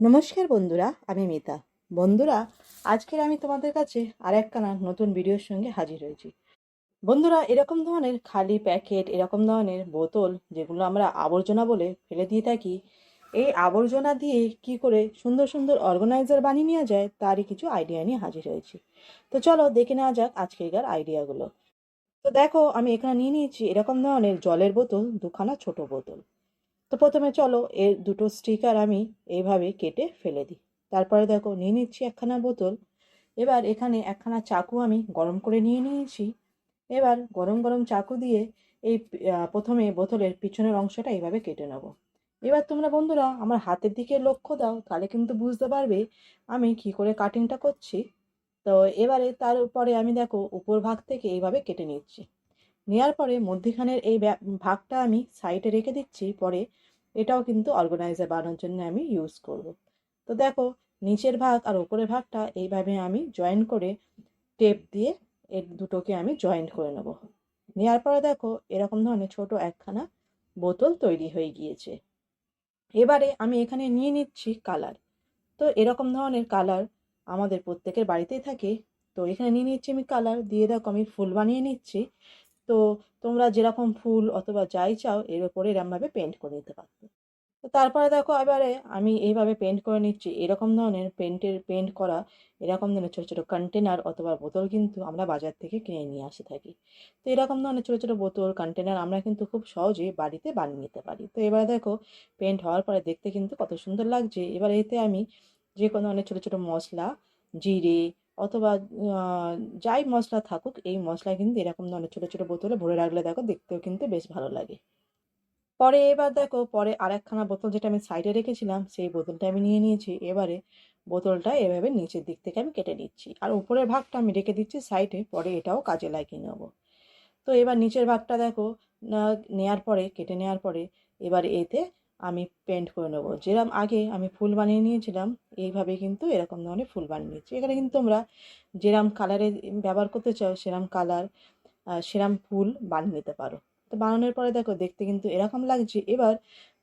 নমস্কার বন্ধুরা, আমি মিতা। বন্ধুরা, আজকের আমি তোমাদের কাছে আর একখানা নতুন ভিডিওর সঙ্গে হাজির হয়েছি। বন্ধুরা, এরকম ধরনের খালি প্যাকেট, এরকম ধরনের বোতল যেগুলো আমরা আবর্জনা বলে ফেলে দিয়ে থাকি, এই আবর্জনা দিয়ে কি করে সুন্দর সুন্দর অর্গানাইজার বানিয়ে নেওয়া যায়, তারই কিছু আইডিয়া নিয়ে হাজির হয়েছি। তো চলো দেখে নেওয়া যাক আজকেরকার আইডিয়াগুলো তো দেখো, আমি এখানে নিয়ে নিয়েছি এরকম ধরনের জলের বোতল, দুখানা ছোট বোতল। তো প্রথমে চলো এর দুটো স্টিকার আমি এইভাবে কেটে ফেলে দিই। তারপরে দেখো নিয়ে নিচ্ছি একখানা বোতল। এবার এখানে একখানা চাকু আমি গরম করে নিয়ে নিয়েছি। এবার গরম গরম চাকু দিয়ে এই প্রথমে বোতলের পিছনের অংশটা এইভাবে কেটে নেব। এবার তোমরা বন্ধুরা আমার হাতের দিকে লক্ষ্য দাও, তাহলে কিন্তু বুঝতে পারবে আমি কি করে কাটিংটা করছি। তো এবারে তার উপরে আমি দেখো উপর ভাগ থেকে এইভাবে কেটে নিচ্ছি। নেওয়ার পরে মধ্যিখানের এই ভাগটা আমি সাইডে রেখে দিচ্ছি, পরে এটাও কিন্তু অর্গানাইজার বানানোর জন্য আমি ইউজ করব। তো দেখো, নিচের ভাগ আর উপরের ভাগটা এইভাবে আমি জয়েন করে টেপ দিয়ে এর দুটোকে আমি জয়েন্ট করে নেব। নেওয়ার পরে দেখো, এরকম ধরনের ছোট একখানা বোতল তৈরি হয়ে গিয়েছে। এবারে আমি এখানে নিয়ে নিচ্ছি কালার তো এরকম ধরনের কালার আমাদের প্রত্যেকের বাড়িতেই থাকে। তো এখানে নিয়ে নিচ্ছি আমি কালার দিয়ে দেখো আমি ফুল বানিয়ে নিচ্ছি। তো তোমরা যেরকম ফুল অথবা যাই চাও, এর উপরে এরমভাবে পেন্ট করে নিতে পারবে। তো তারপরে দেখো এবারে আমি এইভাবে পেন্ট করে নিচ্ছি। এরকম ধরনের পেন্টের পেন্ট করা এরকম ধরনের ছোটো ছোটো কন্টেনার অথবা বোতল কিন্তু আমরা বাজার থেকে কিনে নিয়ে আসে থাকি। তো এরকম ধরনের ছোটো ছোটো বোতল কন্টেনার আমরা কিন্তু খুব সহজেই বাড়িতে বানিয়ে নিতে পারি। তো এবারে দেখো পেন্ট হওয়ার পরে দেখতে কিন্তু কত সুন্দর লাগছে। এবার এতে আমি যে কোনো ধরনের ছোটো ছোটো মশলা, জিরে অথবা যাই মশলা থাকুক, এই মশলা কিন্তু এরকম ধরনের ছোটো ছোটো বোতলে ভরে রাখলে দেখো দেখতেও কিন্তু বেশ ভালো লাগে। পরে এবার দেখো, পরে আর একখানা বোতল যেটা আমি সাইডে রেখেছিলাম, সেই বোতলটা আমি নিয়ে নিয়েছি। এবারে বোতলটা এভাবে নিচের দিক থেকে আমি কেটে নিচ্ছি। আর উপরের ভাগটা আমি রেখে দিচ্ছি সাইডে, পরে এটাও কাজে লাগিয়ে নেব। তো এবার নিচের ভাগটা দেখো নেয়ার পরে, কেটে নেওয়ার পরে, এবার এতে আমি পেন্ট করে নেব। যেরকম আগে আমি ফুল বানিয়ে নিয়েছিলাম, এইভাবে কিন্তু এরকম ধরনের ফুল বানিয়ে নিয়েছি। এখানে কিন্তু তোমরা যেরম কালারের ব্যবহার করতে চাও, সেরম কালার সেরম ফুল বানিয়ে নিতে পারো। তো বানানোর পরে দেখো, দেখতে কিন্তু এরকম লাগছে। এবার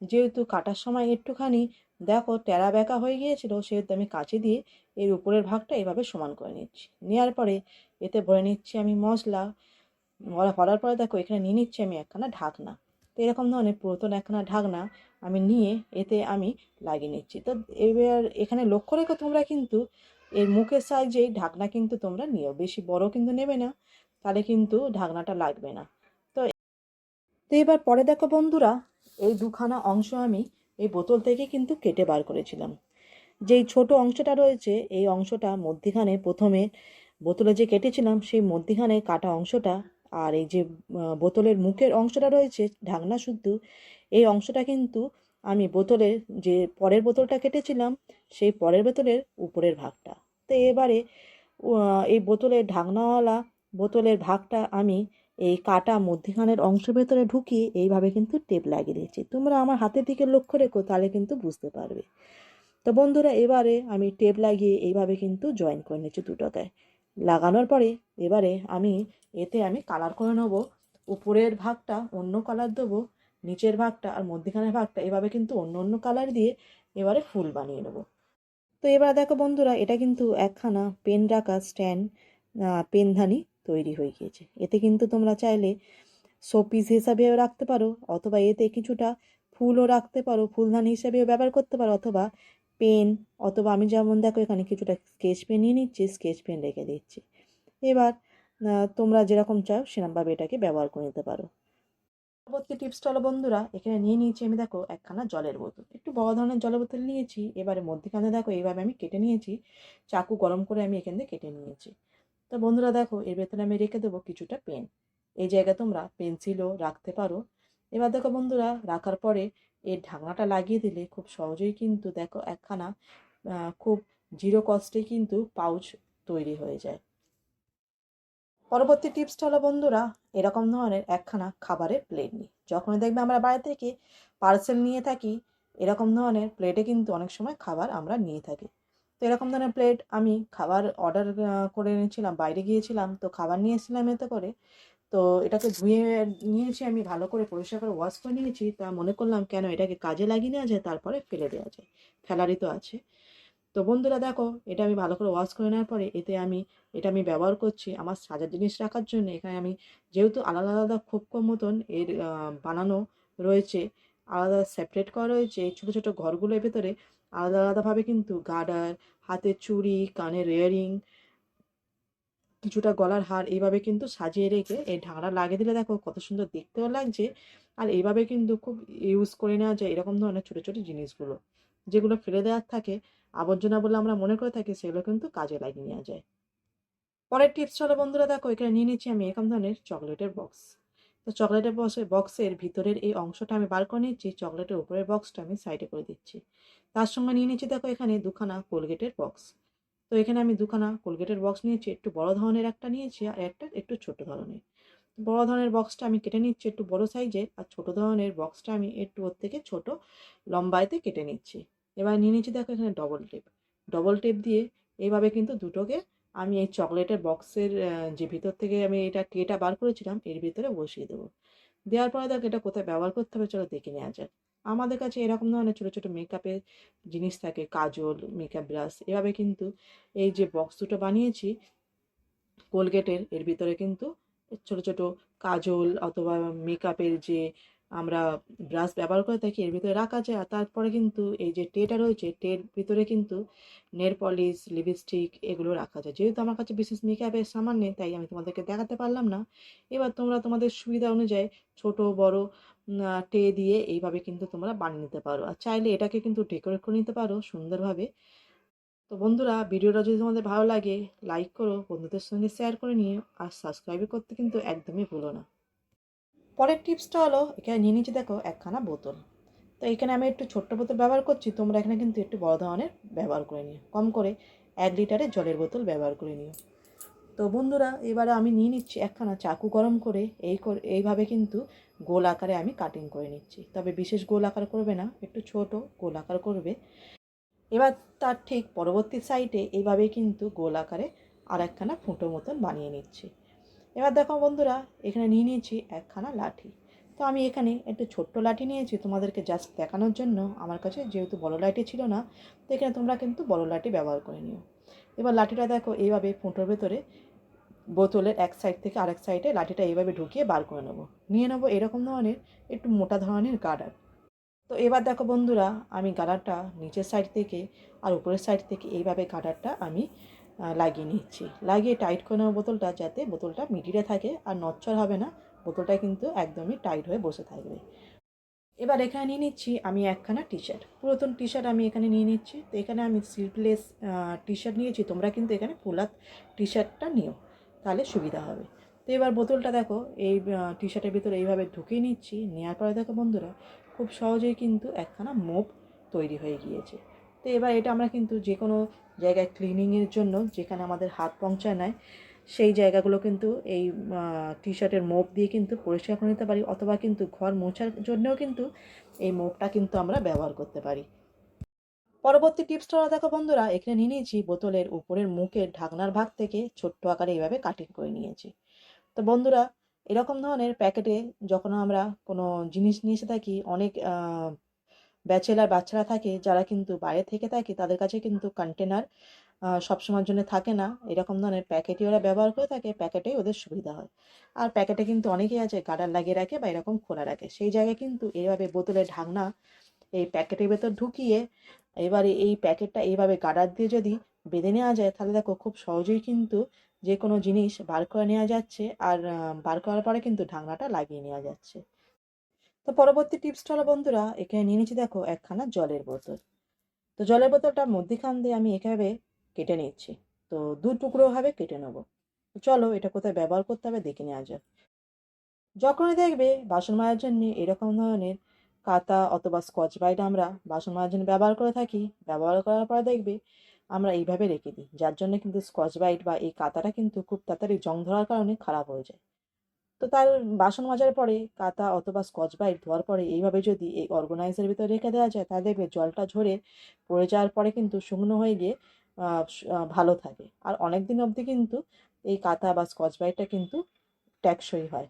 যেহেতু কাটার সময় একটুখানি, দেখো টেরা বেঁকা হয়ে গিয়েছিল, সেহেতু আমি কাঁচি দিয়ে এর উপরের ভাগটা এভাবে সমান করে নিচ্ছি। নেওয়ার পরে এতে ভরে নিচ্ছি আমি মশলা ভরা, ভরার পরে দেখো এখানে নিয়ে নিচ্ছি আমি একখানা ঢাকনা। তো এরকম ধরনের পুরাতন একখানা ঢাকনা আমি নিয়ে এতে আমি লাগিয়ে নিচ্ছি। তো এবার এখানে লক্ষ্য রেখো তোমরা কিন্তু এর মুখের সাইজেই ঢাকনা কিন্তু তোমরা নিও, বেশি বড় কিন্তু নেবে না, তাহলে কিন্তু ঢাকনাটা লাগবে না। তো তো এবার পরে দেখো বন্ধুরা, এই দুখানা অংশ আমি এই বোতল থেকে কিন্তু কেটে বার করেছিলাম। যেই ছোট অংশটা রয়েছে, এই অংশটা মধ্যিখানে প্রথমে বোতলে যে কেটেছিলাম, সেই মধ্যিখানে কাটা অংশটা আর এই যে বোতলের মুখের অংশটা রয়েছে, ঢাকনা শুদ্ধ, এই অংশটা কিন্তু আমি বোতলের যে পরের বোতলটা কেটেছিলাম, সেই পরের বোতলের উপরের ভাগটা। তো এবারে এই বোতলের ঢাকনাওয়ালা বোতলের ভাগটা আমি এই কাটা মধ্যিখানের অংশ ভেতরে ঢুকিয়ে এইভাবে কিন্তু টেপ লাগিয়ে দিয়েছি। তোমরা আমার হাতের দিকে লক্ষ্য রেখো, তাহলে কিন্তু বুঝতে পারবে। তো বন্ধুরা, এবারে আমি টেপ লাগিয়ে এইভাবে কিন্তু জয়েন করে নিচ্ছি দুটোকে লাগানোর পরে এবারে আমি, এতে আমি কালার করে নেব। উপরের ভাগটা অন্য কালার দেবো, নিচের ভাগটা আর মধ্যিখানের ভাগটা এভাবে কিন্তু অন্য অন্য কালার দিয়ে এবারে ফুল বানিয়ে নেব। তো এবার দেখো বন্ধুরা, এটা কিন্তু একখানা পেন রাখা স্ট্যান্ড পেনধানি তৈরি হয়ে গিয়েছে। এতে কিন্তু তোমরা চাইলে শোপিস হিসাবেও রাখতে পারো, অথবা এতে কিছুটা ফুলও রাখতে পারো ফুলদানি হিসাবেও ব্যবহার করতে পারো, অথবা পেন অথবা আমি যেমন দেখো এখানে কিছুটা স্কেচ পেন নিয়ে নিচ্ছি, স্কেচ পেন রেখে দিচ্ছি। এবার তোমরা যেরকম চাও সেরকমভাবে এটাকে ব্যবহার করে নিতে পারো। পরবর্তী টিপসটা হলো বন্ধুরা, এখানে নিয়ে নিয়েছি আমি দেখো একখানা জলের বোতল। একটু বড় ধরনের জলের বোতল নিয়েছি, এবারে মধ্যখানে দেখো এইভাবে আমি কেটে নিয়েছি, চাকু গরম করে আমি এখান থেকে কেটে নিয়েছি। তো বন্ধুরা দেখো, এর ভেতরে আমি রেখে দেবো কিছুটা পেন। এই জায়গায় তোমরা পেন্সিলও রাখতে পারো এবার দেখো বন্ধুরা রাখার পরে এর ঢাকনাটা লাগিয়ে দিলে খুব সহজেই কিন্তু দেখো একখানা খুব জিরো কস্টে কিন্তু পাউচ তৈরি হয়ে যায়। পরবর্তী টিপসটা হলো বন্ধুরা এরকম ধরনের একখানা খাবারের প্লেট নিই যখনই দেখবে আমরা বাইরে থেকে পার্সেল নিয়ে থাকি, এরকম ধরনের প্লেটে কিন্তু অনেক সময় খাবার আমরা নিয়ে থাকি। তো এরকম ধরনের প্লেট আমি খাবার অর্ডার করে এনেছিলাম, বাইরে গিয়েছিলাম, তো খাবার নিয়ে এসেছিলাম এতে করে। তো এটাকে ধুয়ে নিয়েছি আমি, ভালো করে পরিষ্কার করে ওয়াশ করে নিয়েছি। তা মনে করলাম, কেন এটাকে কাজে লাগিয়ে নেওয়া যায়? তারপরে ফেলে দেওয়া যায়। ফেলারই তো আছে। তো বন্ধুরা দেখো, এটা আমি ভালো করে ওয়াশ করে নেওয়ার পরে এতে আমি, এটা আমি ব্যবহার করছি আমার সাজার জিনিস রাখার জন্য। এখানে আমি যেহেতু আলাদা আলাদা খুব কম মতন এর বানানো রয়েছে, আলাদা সেপারেট করা রয়েছে ছোটো ছোটো ঘরগুলোর ভেতরে আলাদা আলাদাভাবে কিন্তু গার্ডার হাতের চুড়ি, কানের ইয়ারিং কিছুটা গলার হার এইভাবে কিন্তু সাজিয়ে রেখে এই ঢাকনা লাগিয়ে দিলে দেখো কত সুন্দর দেখতেও লাগছে। আর এইভাবে কিন্তু খুব ইউজ করে নেওয়া যায় এরকম ধরনের ছোটো ছোটো জিনিসগুলো। যেগুলো ফেলে দেওয়ার থাকে, আবর্জনা বলে আমরা মনে করে থাকি সেগুলো কিন্তু কাজে লাগিয়ে নেওয়া যায়। পরের টিপস হলো বন্ধুরা দেখো, এখানে নিয়ে নিচ্ছি আমি এরকম ধরনের চকলেটের বক্স তো চকলেটের বক্সের বক্সের ভিতরের এই অংশটা আমি বার করে নিচ্ছি, চকলেটের উপরের বক্সটা আমি সাইডে করে দিচ্ছি। তার সঙ্গে নিয়ে নিচ্ছি দেখো এখানে দুখানা কোলগেটের বক্স তো এখানে আমি দুখানা কোলগেটের বক্স নিয়েছি, একটু বড় ধরনের একটা নিয়েছি আর একটা একটু ছোট ধরনের। বড় ধরনের বক্সটা আমি কেটে নিচ্ছি একটু বড় সাইজের আর ছোট ধরনের বক্সটা আমি একটু ওর থেকে ছোট লম্বাইতে কেটে নিচ্ছি। এবার নিয়ে নিচ্ছি দেখো এখানে ডবল টেপ ডবল টেপ দিয়ে এইভাবে কিন্তু দুটোকে আমি এই চকলেটের বক্সের যে ভিতর থেকে আমি এটা ট্রেটা বার করেছিলাম, এর ভিতরে বসিয়ে দেবো। দেওয়ার পরে দেখো এটা কোথায় ব্যবহার করতে হবে চলো দেখে নেওয়া যাক। আমাদের কাছে এরকম ধরনের ছোটো ছোটো মেকআপের জিনিস থাকে, কাজল মেকআপ ব্রাশ এভাবে কিন্তু এই যে বক্স দুটো বানিয়েছি কোলগেটের এর ভিতরে কিন্তু ছোটো ছোটো কাজল অথবা মেকআপের যে আমরা ব্রাশ ব্যবহার করে থাকি, এর ভিতরে রাখা যায়। আর তারপরে কিন্তু এই যে টেটা রয়েছে টের ভিতরে কিন্তু নেল পলিশ লিপস্টিক এগুলো রাখা যায়। যেহেতু আমার কাছে বিশেষ মেকআপের সামান নেই, তাই আমি তোমাদেরকে দেখাতে পারলাম না। এবার তোমরা তোমাদের সুবিধা অনুযায়ী ছোট, বড় টে দিয়ে এইভাবে কিন্তু তোমরা বানিয়ে নিতে পারো। আর চাইলে এটাকে কিন্তু ডেকোরেট করে নিতে পারো সুন্দরভাবে। তো বন্ধুরা, ভিডিওটা যদি তোমাদের ভালো লাগে লাইক করো, বন্ধুদের সঙ্গে শেয়ার করে নিও, আর সাবস্ক্রাইব করতে কিন্তু একদমই ভুলো না। পরের টিপসটা হলো, এখানে নিয়ে নিচ্ছি দেখো একখানা বোতল। তো এখানে আমি একটু ছোট্ট বোতল ব্যবহার করছি, তোমরা এখানে কিন্তু একটু বড় ধরনের ব্যবহার করে নিও। কম করে এক লিটারের জলের বোতল ব্যবহার করে নিও। তো বন্ধুরা, এবারে আমি নিয়ে নিচ্ছি একখানা চাকু গরম করে, এই করে, এইভাবে কিন্তু গোল আকারে আমি কাটিং করে নিচ্ছি। তবে বিশেষ গোল আকার করবে না, একটু ছোট গোল আকার করবে। এবার তার ঠিক পরবর্তী সাইডে এইভাবে কিন্তু গোল আকারে আর একখানা ফুটো মতন বানিয়ে নিচ্ছি। এবার দেখো বন্ধুরা, এখানে নিয়ে নিয়েছি একখানা লাঠি। তো আমি এখানে একটু ছোট্ট লাঠি নিয়েছি তোমাদেরকে জাস্ট দেখানোর জন্য। আমার কাছে যেহেতু বড় লাঠি ছিল না, তো এখানে তোমরা কিন্তু বড় লাঠি ব্যবহার করে নিও। এবার লাঠিটা দেখো এইভাবে ফুটোর ভেতরে বোতলের এক সাইড থেকে আরেক সাইডে লাঠিটা এইভাবে ঢুকিয়ে বার করে নেব। নিয়ে নেব এরকম ধরনের একটু মোটা ধরনের গার্ডার তো এবার দেখো বন্ধুরা, আমি গার্ডারটা নিচের সাইড থেকে আর উপরের সাইড থেকে এইভাবে গার্ডারটা আমি লাগিয়ে নিচ্ছি। লাগিয়ে টাইট করে নেব বোতলটা যাতে বোতলটা মিডিলে থাকে আর নচ্চর হবে না। বোতলটা কিন্তু একদমই টাইট হয়ে বসে থাকবে। এবার এখানে নিয়ে নিচ্ছি আমি একখানা টি শার্ট পুরাতন টি শার্ট আমি এখানে নিয়ে নিচ্ছি। তো এখানে আমি স্লিভলেস টি শার্ট নিয়েছি। তোমরা কিন্তু এখানে ফুলাত টি শার্টটা নিও। তাহলে সুবিধা হবে। তো এবার বোতলটা দেখো, এই টি শার্টের ভিতরে এইভাবে ঢুকিয়ে নিচ্ছি। নেওয়ার পরে দেখো বন্ধুরা, খুব সহজেই কিন্তু একখানা মোপ তৈরি হয়ে গিয়েছে। তো এবার এটা আমরা কিন্তু যে কোনো জায়গায় ক্লিনিংয়ের জন্য, যেখানে আমাদের হাত পৌঁছায় নেয়, সেই জায়গাগুলো কিন্তু এই টি শার্টের মোপ দিয়ে কিন্তু পরিষ্কার করে নিতে পারি, অথবা কিন্তু ঘর মোছার জন্যও কিন্তু এই মোপটা কিন্তু আমরা ব্যবহার করতে পারি। পরবর্তী টিপসটা দেখো বন্ধুরা, এখানে নিয়ে নিয়েছি বোতলের উপরের মুখের ঢাকনার ভাগ থেকে ছোট্ট আকারে এইভাবে কাটিং করে নিয়েছি। তো বন্ধুরা, এরকম ধরনের প্যাকেটে যখন আমরা কোনো জিনিস নিয়ে এসে থাকি, অনেক ব্যাচেলার বাচ্চারা থাকে, যারা কিন্তু বাইরে থেকে থাকে, তাদের কাছে কিন্তু কন্টেনার সবসময়ের জন্য থাকে না। এরকম ধরনের প্যাকেটই ওরা ব্যবহার করে থাকে, প্যাকেটেই ওদের সুবিধা হয়। আর প্যাকেটে কিন্তু অনেকেই আছে গার্ডার লাগিয়ে রাখে বা এরকম খোলা রাখে। সেই জায়গায় কিন্তু এইভাবে বোতলের ঢাকনা এই প্যাকেটের ভেতর ঢুকিয়ে এবারে এই প্যাকেটটা এইভাবে গার্ডার দিয়ে যদি বেঁধে নেওয়া যায়, তাহলে দেখো খুব সহজেই কিন্তু যে কোনো জিনিস বার করে নেওয়া যাচ্ছে আর বার করার পরে কিন্তু ঢাকনাটা লাগিয়ে নেওয়া যাচ্ছে। তো পরবর্তী টিপসটা হলো বন্ধুরা, এখানে নিয়ে নিচ্ছি দেখো একখানা জলের বোতল। তো জলের বোতলটা মধ্যিখান দিয়ে আমি এভাবে কেটে নিচ্ছি। তো দু টুকরোভাবে কেটে নেব। চলো এটা কোথায় ব্যবহার করতে হবে দেখে নেওয়া যাক। যখনই দেখবে বাসন মাজার জন্য এরকম ধরনের কাতা অথবা স্কচ ব্রাইট আমরা বাসন মাজার জন্য ব্যবহার করে থাকি, ব্যবহার করার পরে দেখবে আমরা এইভাবে রেখে দিই, যার জন্য কিন্তু স্কচ ব্রাইট বা এই কাতাটা কিন্তু খুব তাড়াতাড়ি জং ধরার কারণে খারাপ হয়ে যায়। তো তার বাসন মাজার পরে কাতা অথবা স্কচ ব্রাইট ধোয়ার পরে এইভাবে যদি এই অর্গানাইজারের ভিতরে রেখে দেওয়া যায়, তাহলে দেখবে জলটা ঝরে পড়ে যাওয়ার পরে কিন্তু শুকনো হয়ে গিয়ে ভালো থাকে। আর অনেক দিন অবধি কিন্তু এই কাতা বা স্কচ ব্রাইটটা কিন্তু টেকসই হয়।